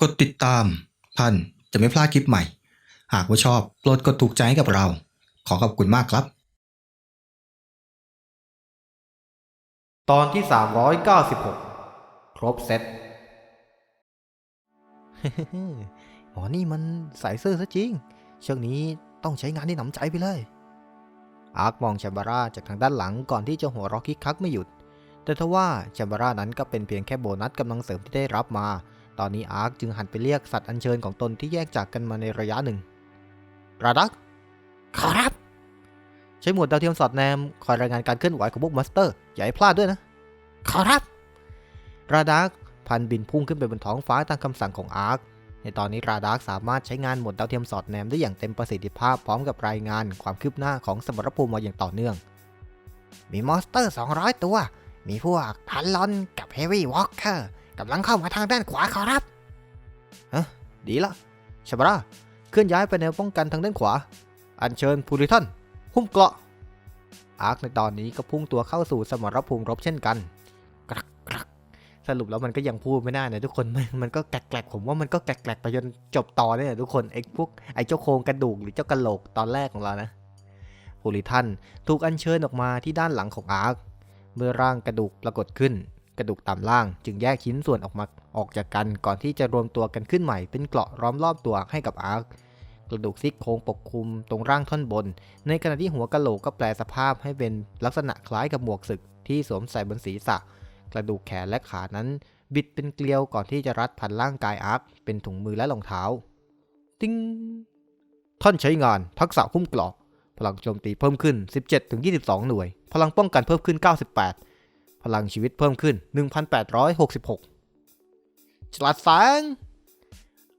กดติดตาม ท่านจะไม่พลาดคลิปใหม่ หากว่าชอบโปรดกดถูกใจให้กับเรา ขอขอบคุณมากครับ ตอนที่ 396 ครบเซต หมอนี่มันใส่ซื่อซะจริงเชือกนี้ต้องใช้งานที่หนำใจไปเลย อาร์คมองแชมบาร่าจากทางด้านหลังก่อนที่จะหัวเรอคิกคักไม่หยุด แต่ทว่าแชมบาร่านั้นก็เป็นเพียงแค่โบนัสกำลังเสริมที่ได้รับมา ตอนนี้อาร์คจึงหันไปเรียกสัตว์อัญเชิญของตนที่แยกจากกันมาในระยะหนึ่งราดักขอรับ ใช้หมวดดาวเทียมสอดแนมคอยรายงานการเคลื่อนไหวของพวกมาสเตอร์ อย่าให้พลาดด้วยนะ ขอรับ ราดักพันบินพุ่งขึ้นไปบนท้องฟ้าตามคำสั่งของอาร์ค ในตอนนี้ราดักสามารถใช้งานหมดดาวเทียมสอดแนมได้อย่างเต็มประสิทธิภาพพร้อมกับรายงานความคืบหน้าของสมรภูมิมาอย่างต่อเนื่อง มีมอนสเตอร์ 200 ตัว มีพวกทันลอนกับเฮวี่วอล์กเกอร์ กำลังเข้ามาทางด้านขวาขอรับฮะดีละชาบาราเคลื่อนย้ายไปแนวป้องกันทางด้านขวา อัญเชิญพูริทันหุ้มเกราะ อาร์คในตอนนี้ก็พุ่งตัวเข้าสู่สมรภูมิรบเช่นกันกรักกรักสรุปแล้วมันก็ยังพูดไม่ได้นะทุกคน มันมันก็แกลกๆผมว่ามันก็แกลกๆไปจนจบตอนเนี่ยทุกคนไอ้พวกไอ้เจ้าโครงกระดูกหรือเจ้ากระโหลกตอนแรกของเรานะพูริทันถูกอัญเชิญออกมาที่ด้านหลังของอาร์คเมื่อร่างกระดูกปรากฏขึ้น กระดูกตามล่าง จึงแยกชิ้นส่วนออกมาออกจากกันก่อนที่จะรวมตัวกันขึ้นใหม่ เป็นเกราะล้อมรอบตัวให้กับอาร์คกระดูกซี่โครงปกคลุมตรงร่างท่อนบน ในขณะที่หัวกะโหลกก็แปลสภาพให้เป็นลักษณะคล้ายกับหมวกศึกที่สวมใส่บนศีรษะ กระดูกแขนและขานั้น บิดเป็นเกลียวก่อนที่จะรัดพันร่างกายอาร์คเป็นถุงมือและรองเท้า ติ้งท่านใช้งานทักษะคุ้มเกราะพลังโจมตีเพิ่มขึ้น 17-22 หน่วย พลังป้องกันเพิ่มขึ้น 98 พลังชีวิตเพิ่มขึ้น 1,866ฉลาดแสง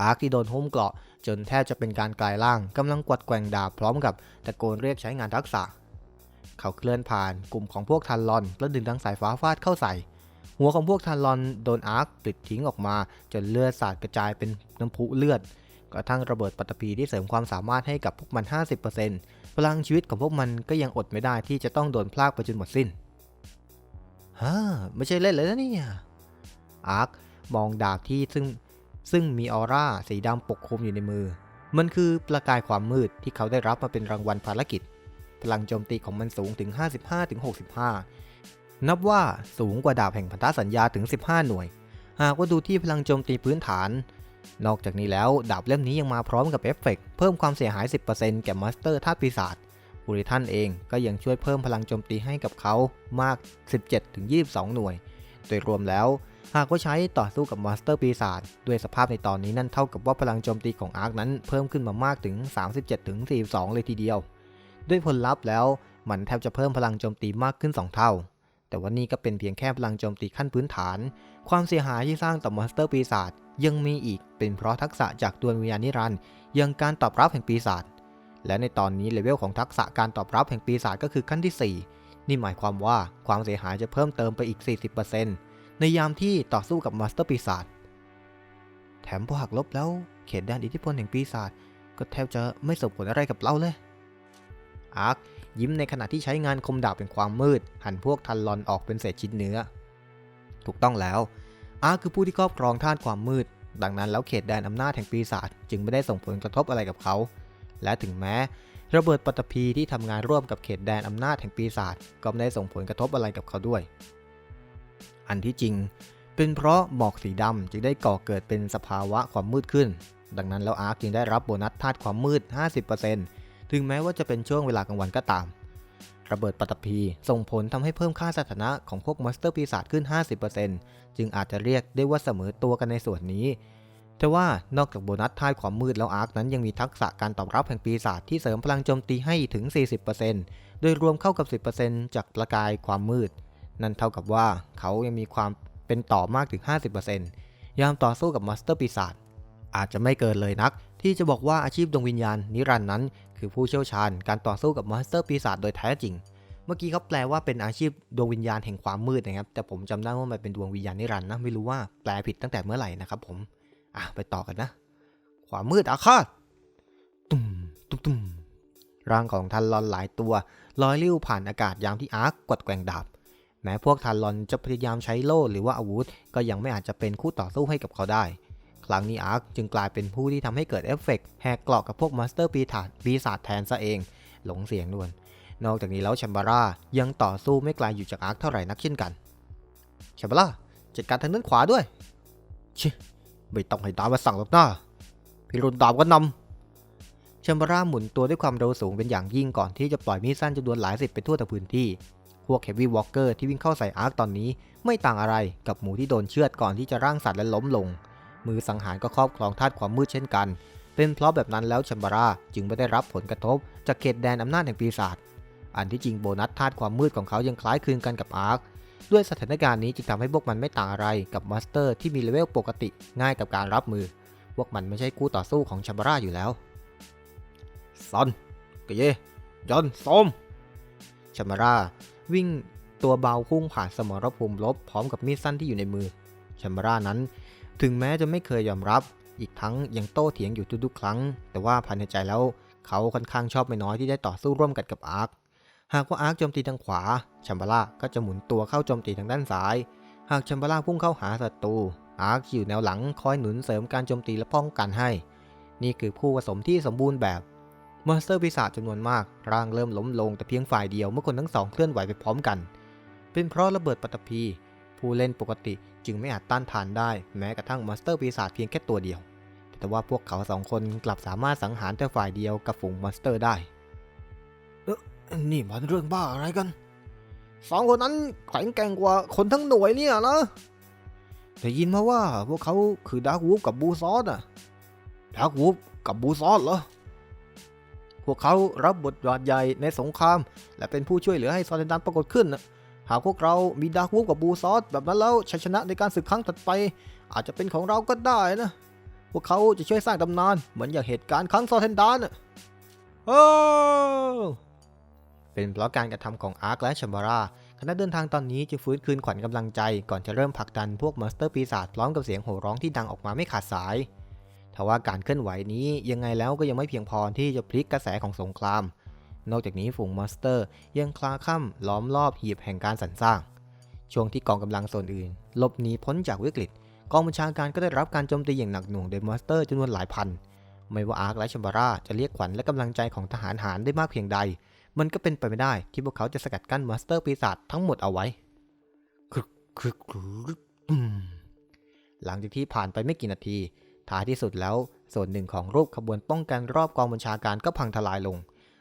อาร์คที่โดนหุ้มเกราะจนแทบจะเป็นการกลายร่างกำลังกวัดแกว่งดาบพร้อมกับตะโกนเรียกใช้งานทักษะ เขาเคลื่อนผ่านกลุ่มของพวกทันลอนแล้วดึงดังสายฟ้าฟาดเข้าใส่ หัวของพวกทันลอนโดนอาร์คปลิดทิ้งออกมา จนเลือดสาดกระจายเป็นน้ำพุเลือด กระทั่งระเบิดปัตตภีที่เสริมความสามารถให้กับพวกมัน 50%พลังชีวิตของพวกมันก็ยังอดไม่ได้ที่จะต้องโดนพลากไปจนหมดสิ้น ฮ่าไม่ใช่เล่นเลยนะเนี่ย อาร์คมองดาบที่ซึ่งซึ่งมีออร่าสีดำปกคลุมอยู่ในมือ มันคือประกายความมืดที่เขาได้รับมาเป็นรางวัลภารกิจ พลังโจมตีของมันสูงถึง 55-65 นับว่าสูงกว่าดาบแห่งพันธสัญญาถึง 15 หน่วย หากว่าดูที่พลังโจมตีพื้นฐาน นอกจากนี้แล้วดาบเล่มนี้ยังมาพร้อมกับเอฟเฟกต์เพิ่มความเสียหาย 10%แก่มาสเตอร์ธาตุปีศาจ บูริทันเองก็ยังช่วยเพิ่มพลังโจมตีให้กับเขามาก 17-22 หน่วย โดยรวมแล้ว หากว่าใช้ต่อสู้กับมอนสเตอร์ปีศาจด้วยสภาพในตอนนี้นั่นเท่ากับว่าพลังโจมตีของอาร์คนั้นเพิ่มขึ้นมามากถึง 37-42 เลยทีเดียว ด้วยผลลัพธ์แล้วมันแทบจะเพิ่มพลังโจมตีมากขึ้น 2 เท่า แต่ว่านี่ก็เป็นเพียงแค่พลังโจมตีขั้นพื้นฐาน ความเสียหายที่สร้างต่อมอนสเตอร์ปีศาจยังมีอีกเป็นเพราะทักษะจากดวงวิญญาณนิรันด์ยังการตอบรับแห่งปีศาจ และในตอนนี้เลเวลของทักษะการตอบรับแห่งปีศาจก็คือขั้นที่ 4 นี่หมายความว่าความเสียหายจะเพิ่มเติมไปอีก 40%ในยามที่ต่อสู้กับมาสเตอร์ปีศาจ แถมพอหักลบแล้วเขตแดนอิทธิพลแห่งปีศาจก็แทบจะไม่ส่งผลอะไรกับเราเลย อาร์คยิ้มในขณะที่ใช้งานคมดาบเป็นความมืด หันพวกทันลอนออกเป็นเศษชิ้นเนื้อ ถูกต้องแล้ว อาร์คคือผู้ที่ครอบครองธาตุความมืด ดังนั้นแล้วเขตแดนอำนาจแห่งปีศาจจึงไม่ได้ส่งผลกระทบอะไรกับเขา และถึงแม้ ระเบิดปัตภีที่ทำงานร่วมกับเขตแดนอำนาจแห่งปีศาจก็ไม่ได้ส่งผลกระทบอะไรกับเขาด้วย อันที่จริง เป็นเพราะหมอกสีดำจึงได้ก่อเกิดเป็นสภาวะความมืดขึ้น ดังนั้นแล้วอาร์คจึงได้รับโบนัสธาตุความมืด 50%ถึงแม้ว่าจะเป็นช่วงเวลากลางวันก็ตามระเบิดปัตภีส่งผลทำให้เพิ่มค่าสถานะของพวกมอนสเตอร์ปีศาจขึ้น 50%จึงอาจจะเรียกได้ว่าเสมอตัวกันในส่วนนี้ แต่ว่านอกจากโบนัสธาตุความมืดแล้วอาร์คนั้นยังมีทักษะการตอบรับแห่งปีศาจที่เสริมพลังโจมตีให้ถึง 40%โดยรวมเข้ากับ 10%จากประกายความมืด นั่นเท่ากับว่าเขายังมีความเป็นต่อมากถึง 50%ยามต่อสู้กับมอนสเตอร์ปีศาจอาจจะไม่เกินเลยนัก ที่จะบอกว่าอาชีพดวงวิญญาณนิรันดร์นั้น คือผู้เชี่ยวชาญการต่อสู้กับมอนสเตอร์ปีศาจโดยแท้จริง เมื่อกี้เขาแปลว่าเป็นอาชีพดวงวิญญาณแห่งความมืดนะครับ แต่ผมจำได้ว่ามันเป็นดวงวิญญาณนิรันดร์นะ ไม่รู้ว่าแปลผิดตั้งแต่เมื่อไหร่นะครับผม อะไปต่อกันนะ ความมืดอาฆาตตุ้มตุ้มตุ้มร่างของทันลอนหลายตัวลอยลิ้วผ่านอากาศยามที่อาร์คกดแกว่งดาบ แม้พวกทันลอนจะพยายามใช้โล่หรือว่าอาวุธ ก็ยังไม่อาจจะเป็นคู่ต่อสู้ให้กับเขาได้ ครั้งนี้อาร์คจึงกลายเป็นผู้ที่ทำให้เกิดเอฟเฟกต์แหกเกราะกับพวกมอนสเตอร์ปีศาจปีศาจแทนซะเอง หลงเสียงด่วน นอกจากนี้แล้วแชมบาร่ายังต่อสู้ไม่ไกลอยู่จากอาร์คเท่าไหร่นักเช่นกันแชมบาร่าจัดการทางด้านขวาด้วยชิ ไม่ต้องให้ดาวมาสั่งหรอกนะพิรุณดาวก็นำแชมบราหมุนตัวด้วยความเร็วสูงเป็นอย่างยิ่งก่อนที่จะปล่อยมีดสั้นจำนวนหลายสิบไปทั่วทั้งพื้นที่ พวกเฮฟวี่วอล์กเกอร์ที่วิ่งเข้าใส่อาร์คตอนนี้ไม่ต่างอะไรกับหมูที่โดนเชือดก่อนที่จะร่างสัตว์และล้มลง มือสังหารก็ครอบครองธาตุความมืดเช่นกัน เป็นเพราะแบบนั้นแล้วชมบราจึงไม่ได้รับผลกระทบ จากเขตแดนอำนาจแห่งปีศาจ อันที่จริงโบนัสธาตุความมืดของเขายังคล้ายคลึงกันกับอาร์ค ด้วยสถานการณ์นี้จึงทำให้พวกมันไม่ต่างอะไรกับมอนสเตอร์ที่มีเลเวลปกติง่ายกับการรับมือ พวกมันไม่ใช่คู่ต่อสู้ของชัมบาร่าอยู่แล้วซอนกเยยอนซอมชัมบาร่าวิ่งตัวเบาพุ่งผ่านสมรภูมิลบพร้อมกับมีดสั้นที่อยู่ในมือชัมบารานั้น ถึงแม้จะไม่เคยยอมรับ อีกทั้งยังโต้เถียงอยู่ทุกๆครั้ง แต่ว่าภายในใจแล้ว เขาค่อนข้างชอบไม่น้อยที่ได้ต่อสู้ร่วมกันกับอาร์ค หากว่าอาร์คโจมตีทางขวาชัมบาร่าก็จะหมุนตัวเข้าโจมตีทางด้านซ้าย หากชัมบาร่าพุ่งเข้าหาศัตรู อาร์คอยู่แนวหลังคอยหนุนเสริมการโจมตีและป้องกันให้ นี่คือคู่ผสมที่สมบูรณ์แบบมอนสเตอร์ปีศาจจำนวนมากร่างเริ่มล้มลงแต่เพียงฝ่ายเดียวเมื่อคนทั้งสองเคลื่อนไหวไปพร้อมกัน เป็นเพราะระเบิดปัตภีผู้เล่นปกติจึงไม่อาจต้านทานได้แม้กระทั่งมอนสเตอร์ปีศาจเพียงแค่ตัวเดียว แต่ว่าพวกเขาสองคนกลับสามารถสังหารแต่ฝ่ายเดียวกับฝูงมอนสเตอร์ได้ นี่มันเรื่องบ้าอะไรกัน สองคนนั้นแข็งแกร่งกว่าคนทั้งหน่วยเนี่ยนะได้ยินมาว่าพวกเขาคือดาร์กวูฟกับบูซอสอะดาร์กวูฟกับบูซอสเหรอ พวกเขารับบทบาทใหญ่ในสงคราม และเป็นผู้ช่วยเหลือให้ซอเดนดันปรากฏขึ้นนะหากพวกเรามีดาร์กวูฟกับบูซอสแบบนั้นแล้วชัยชนะในการศึกครั้งถัดไป อาจจะเป็นของเราก็ได้นะ พวกเขาจะช่วยสร้างตำนานเหมือนอย่างเหตุการณ์ครั้งซอเทนดานอะโอ้ เป็นเพราะการกระทำของอาร์คและชมบาราคณะเดินทางตอนนี้จึงฟื้นคืนขวัญกำลังใจ ก่อนจะเริ่มผลักดันพวกมอนสเตอร์ปีศาจพร้อมกับเสียงโห่ร้องที่ดังออกมาไม่ขาดสายทว่าการเคลื่อนไหวนี้ยังไงแล้วก็ยังไม่เพียงพอที่จะพลิกกระแสของสงคราม นอกจากนี้ฝูงมอนสเตอร์ยังคลาค่ำล้อมรอบหีบแห่งการสรรสร้าง ช่วงที่กองกำลังส่วนอื่นหลบหนีพ้นจากวิกฤต กองบัญชาการก็ได้รับการโจมตีอย่างหนักหน่วงโดยมอนสเตอร์จำนวนหลายพัน ไม่ว่าอาร์คและชมบาราจะเรียกขวัญและกำลังใจของทหารหารได้มากเพียงใด มันก็เป็นไปไม่ได้ที่พวกเขาจะสกัดกั้นมอนสเตอร์ปีศาจทั้งหมดเอาไว้ครึกครึกครึกอืมหลังจากที่ผ่านไปไม่กี่นาทีท้ายที่สุดแล้ว ส่วนหนึ่งของรูปขบวนป้องกันรอบกองบัญชาการก็พังทลายลง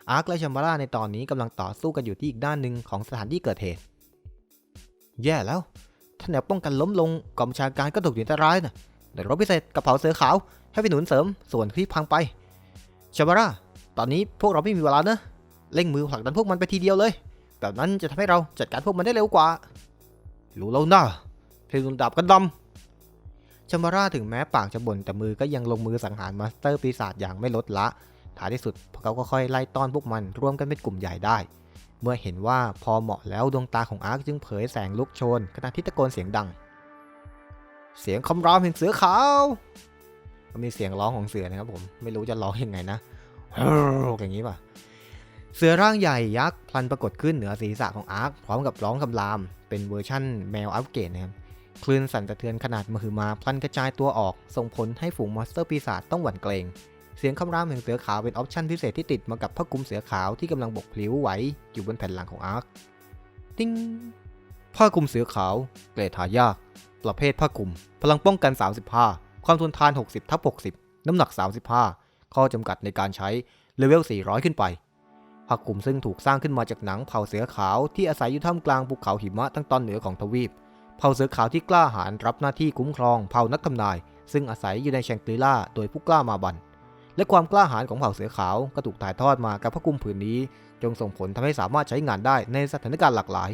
อาร์คและชัมบาราในตอนนี้กำลังต่อสู้กันอยู่ที่อีกด้านหนึ่งของสถานที่เกิดเหตุ แย่แล้วถ้าแนวป้องกันล้มลงกองบัญชาการก็ตกอยู่ในอันตรายนะเดี๋ยวรบพิเศษกระเป๋าเสือขาวให้ไปหนุนเสริมส่วนที่พังไปชัมบาราตอนนี้พวกเราไม่มีเวลานะ เร่งมือผลักดันพวกมันไปทีเดียวเลย แบบนั้นจะทำให้เราจัดการพวกมันได้เร็วกว่า รู้แล้วนะเพลงดาบกันดำชมาร่าถึงแม้ปากจะบ่นแต่มือก็ยังลงมือสังหารมาสเตอร์ปีศาจอย่างไม่ลดละ ท้ายที่สุดพวกเขาก็ค่อยไล่ต้อนพวกมันรวมกันเป็นกลุ่มใหญ่ได้ เมื่อเห็นว่าพอเหมาะแล้วดวงตาของอาร์คจึงเผยแสงลุกโชนขณะที่ตะโกนเสียงดัง เสียงคำรามแห่งเสือขาวมีเสียงร้องของเสือนะครับผมไม่รู้จะร้องยังไงนะอย่างนี้ป่ะ เสือร่างใหญ่ยักษ์พลันปรากฏขึ้นเหนือศีรษะของอาร์คพร้อมกับร้องคำราม เป็นเวอร์ชั่นแมวอัปเกรดนะครับคลื่นสั่นสะเทือนขนาดมหึมาพลันกระจายตัวออก ส่งผลให้ฝูงมอนสเตอร์ปีศาจต้องหวั่นเกรง เสียงคำรามแห่งเสือขาวเป็นออปชั่นพิเศษที่ติดมากับผ้าคลุมเสือขาวที่กำลังบกพลิ้วไหวอยู่บนแผ่นหลังของอาร์คติ้งผ้าคลุมเสือขาว เกรดหายาก ประเภทผ้าคลุม พลังป้องกัน 35 ความทนทาน 60ทับ60 น้ำหนัก 35 ข้อจำกัดในการใช้เลเวล400 ขึ้นไป ผ้าคลุมซึ่งถูกสร้างขึ้นมาจากหนังเผ่าเสือขาวที่อาศัยอยู่ท่ามกลางภูเขาหิมะทั้งตอนเหนือของทวีป เผ่าเสือขาวที่กล้าหาญรับหน้าที่คุ้มครองเผ่านักทำนาย ซึ่งอาศัยอยู่ในแชงกรีล่าโดยผู้กล้ามาบัน และความกล้าหาญของเผ่าเสือขาวก็ถูกถ่ายทอดมากับผ้าคลุมผืนนี้ จงส่งผลทำให้สามารถใช้งานได้ในสถานการณ์หลากหลาย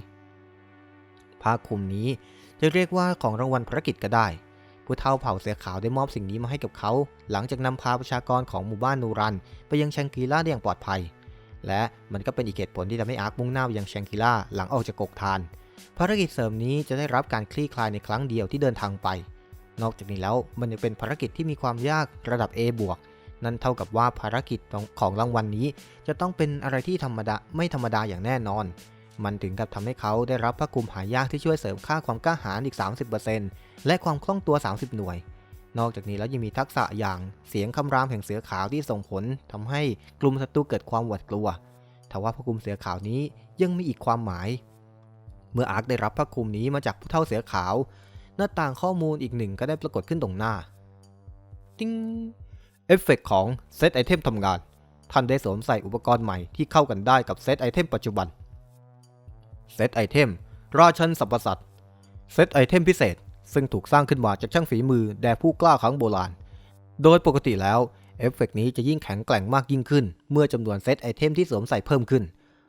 ผ้าคลุมนี้จะเรียกว่าของรางวัลภารกิจก็ได้ ผู้เฒ่าเผ่าเสือขาวได้มอบสิ่งนี้มาให้กับเขา หลังจากนำพาประชากรของหมู่บ้านนูรัน ไปยังแชงกีล่าได้อย่างปลอดภัย และมันก็เป็นอีกเหตุผลที่ทำให้อาร์คมุ่งหน้าไปยังแชงกรีล่าหลังออกจากกกทาน ภารกิจเสริมนี้จะได้รับการคลี่คลายในครั้งเดียวที่เดินทางไป นอกจากนี้แล้วมันยังเป็นภารกิจที่มีความยากระดับ A บวกนั่นเท่ากับว่าภารกิจของรางวัลนี้ จะต้องเป็นอะไรที่ธรรมดาไม่ธรรมดาอย่างแน่นอน มันถึงกับทำให้เขาได้รับพระกลุ่มหายากที่ช่วยเสริมค่าความกล้าหาญอีก 30%และความคล่องตัว 30 หน่วย นอกจากนี้แล้วยังมีทักษะอย่างเสียงคำรามแห่งเสือขาวที่ส่งผลทำให้กลุ่มศัตรูเกิดความหวาดกลัวทว่าพระคลุมเสือขาวนี้ยังมีอีกความหมาย เมื่ออาร์คได้รับพระคุมนี้มาจากผู้เท่าเสือขาว หน้าต่างข้อมูลอีกหนึ่งก็ได้ปรากฏขึ้นตรงหน้าติ้งเอฟเฟกต์ของเซตไอเทมทำงาน ท่านได้สวมใส่อุปกรณ์ใหม่ที่เข้ากันได้กับเซตไอเทมปัจจุบัน เซตไอเทมราชันสัมปสัตว์เซตไอเทมพิเศษ ซึ่งถูกสร้างขึ้นมาจากช่างฝีมือแด่ผู้กล้าครั้งโบราณ โดยปกติแล้วเอฟเฟกต์นี้จะยิ่งแข็งแกร่งมากยิ่งขึ้น เมื่อจำนวนเซตไอเทมที่สวมใส่เพิ่มขึ้น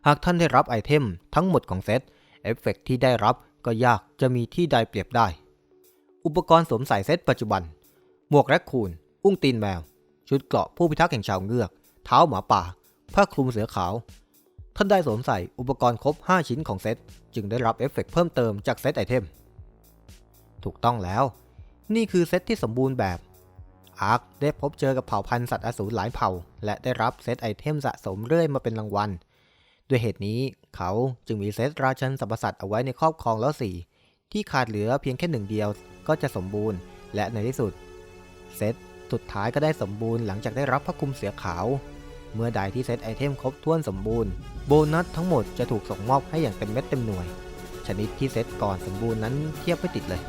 หากท่านได้รับไอเทมทั้งหมดของเซตเอฟเฟกต์ที่ได้รับก็ยากจะมีที่ใดเปรียบได้ อุปกรณ์สวมใส่เซตปัจจุบัน หมวกแรคคูน อุ้งตีนแมว ชุดเกราะผู้พิทักษ์แห่งชาวเงือก เท้าหมาป่า ผ้าคลุมเสือขาว ท่านได้สวมใส่อุปกรณ์ครบ 5 ชิ้นของเซต จึงได้รับเอฟเฟกต์เพิ่มเติมจากเซตไอเทม ถูกต้องแล้ว นี่คือเซตที่สมบูรณ์แบบอาร์คได้พบเจอกับเผ่าพันธุ์สัตว์อสูรหลายเผ่า และได้รับเซตไอเทมสะสมเรื่อยมาเป็นรางวัล ด้วยเหตุนี้เขาจึงมีเซตราชันสัมปสัตว์เอาไว้ในครอบครองแล้วสี่ที่ขาดเหลือเพียงแค่หนึ่งเดียวก็จะสมบูรณ์ และในที่สุด เซตสุดท้ายก็ได้สมบูรณ์หลังจากได้รับพระคุมเสือขาว เมื่อใดที่เซตไอเทมครบถ้วนสมบูรณ์ โบนัสทั้งหมดจะถูกส่งมอบให้อย่างเต็มเม็ดเต็มหน่วย ชนิดที่เซตก่อนสมบูรณ์นั้นเทียบไม่ติดเลย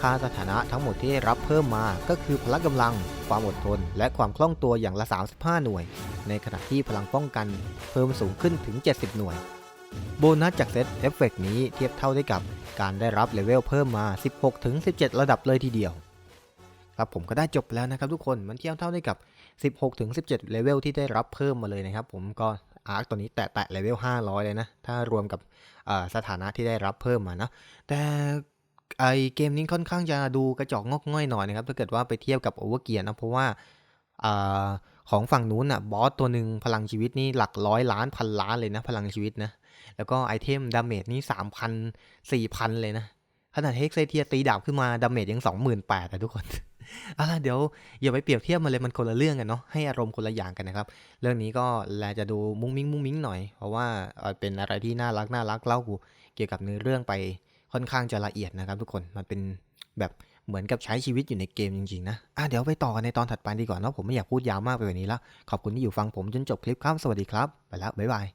ค่าสถานะทั้งหมดที่ได้รับเพิ่มมาก็คือพละกำลัง ความอดทน และความคล่องตัวอย่างละ 35 หน่วย ในขณะที่พลังป้องกันเพิ่มสูงขึ้นถึง 70 หน่วย โบนัสจากเซตเอฟเฟกนี้เทียบเท่าได้กับการได้รับเลเวลเพิ่มมา 16ถึง17 ระดับเลยทีเดียว ครับผมก็ได้จบแล้วนะครับทุกคนมันเทียบเท่าได้กับ 16ถึง17 เลเวลที่ได้รับเพิ่มมาเลยนะครับ ผมก็อาร์คตัวนี้แตะแตะเลเวล500 เลยนะ ถ้ารวมกับสถานะที่ได้รับเพิ่มมานะ แต่ ไอเกมนี้ค่อนข้างจะดูกระจอกงอกง่อยหน่อยนะครับ ถ้าเกิดว่าไปเทียบกับโอเวอร์เกียร์นะ เพราะว่าอของฝั่งนู้นอะบอสตัวหนึ่งพลังชีวิตนี่หลักร้อยล้านพันล้านเลยนะ พลังชีวิตนะ แล้วก็ไอเทมดาเมจนี่สามพันสี่พันเลยนะ ขนาดเฮกเซเทียตีดาบขึ้นมาดาเมจยังสองหมื่นแปดอะทุกคนเอาล่ะเดี๋ยวอย่าไปเปรียบเทียบมันเลยมันคนละเรื่องกันเนาะให้อารมณ์คนละอย่างกันนะครับ เรื่องนี้ก็แลจะดูมุ้งมิ้งมุ้งมิ้งหน่อย เพราะว่าเอ่อเป็นอะไรที่น่ารักน่ารักเล่าเกี่ยวกับเนื้อเรื่องไป ค่อนข้างจะละเอียดนะครับทุกคนมันเป็นแบบเหมือนกับใช้ชีวิตอยู่ในเกมจริงๆนะอะเดี๋ยวไปต่อกันในตอนถัดไปดีกว่าเนาะผมไม่อยากพูดยาวมากไปกว่านี้ละขอบคุณที่อยู่ฟังผมจนจบคลิปครับสวัสดีครับ ไปแล้วบ๊ายบาย